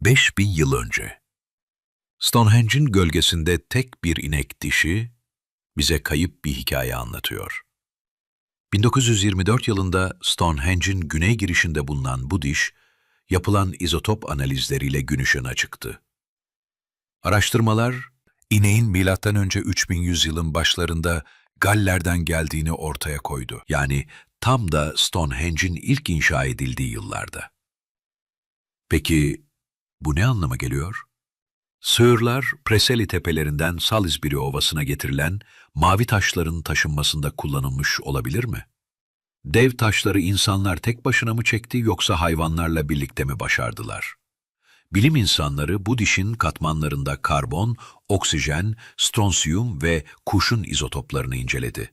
5000 yıl önce. Stonehenge'in gölgesinde tek bir inek dişi bize kayıp bir hikaye anlatıyor. 1924 yılında Stonehenge'in güney girişinde bulunan bu diş, yapılan izotop analizleriyle gün ışığına çıktı. Araştırmalar, ineğin M.Ö. 3100 yılın başlarında Galler'den geldiğini ortaya koydu. Yani tam da Stonehenge'in ilk inşa edildiği yıllarda. Peki bu ne anlama geliyor? Sığırlar, Preseli tepelerinden Salisbury Ovası'na getirilen mavi taşların taşınmasında kullanılmış olabilir mi? Dev taşları insanlar tek başına mı çekti yoksa hayvanlarla birlikte mi başardılar? Bilim insanları bu dişin katmanlarında karbon, oksijen, stronsiyum ve kuşun izotoplarını inceledi.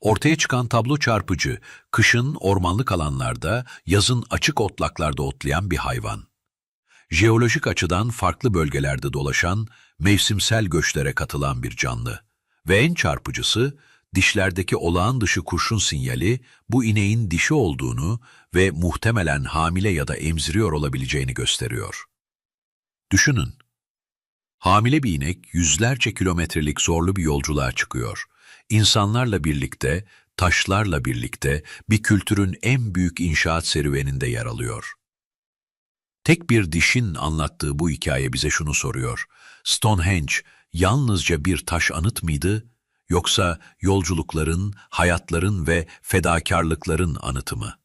Ortaya çıkan tablo çarpıcı, kışın ormanlık alanlarda, yazın açık otlaklarda otlayan bir hayvan. Jeolojik açıdan farklı bölgelerde dolaşan, mevsimsel göçlere katılan bir canlı. Ve en çarpıcısı, dişlerdeki olağan dışı kurşun sinyali bu ineğin dişi olduğunu ve muhtemelen hamile ya da emziriyor olabileceğini gösteriyor. Düşünün. Hamile bir inek yüzlerce kilometrelik zorlu bir yolculuğa çıkıyor. İnsanlarla birlikte, taşlarla birlikte bir kültürün en büyük inşaat serüveninde yer alıyor. Tek bir dişin anlattığı bu hikaye bize şunu soruyor. Stonehenge yalnızca bir taş anıt mıydı, yoksa yolculukların, hayatların ve fedakarlıkların anıtı mı?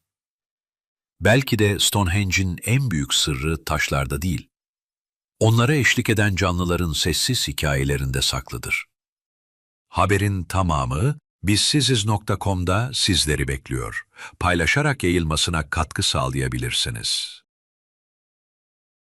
Belki de Stonehenge'in en büyük sırrı taşlarda değil, onlara eşlik eden canlıların sessiz hikayelerinde saklıdır. Haberin tamamı bizsiziz.com'da sizleri bekliyor. Paylaşarak yayılmasına katkı sağlayabilirsiniz.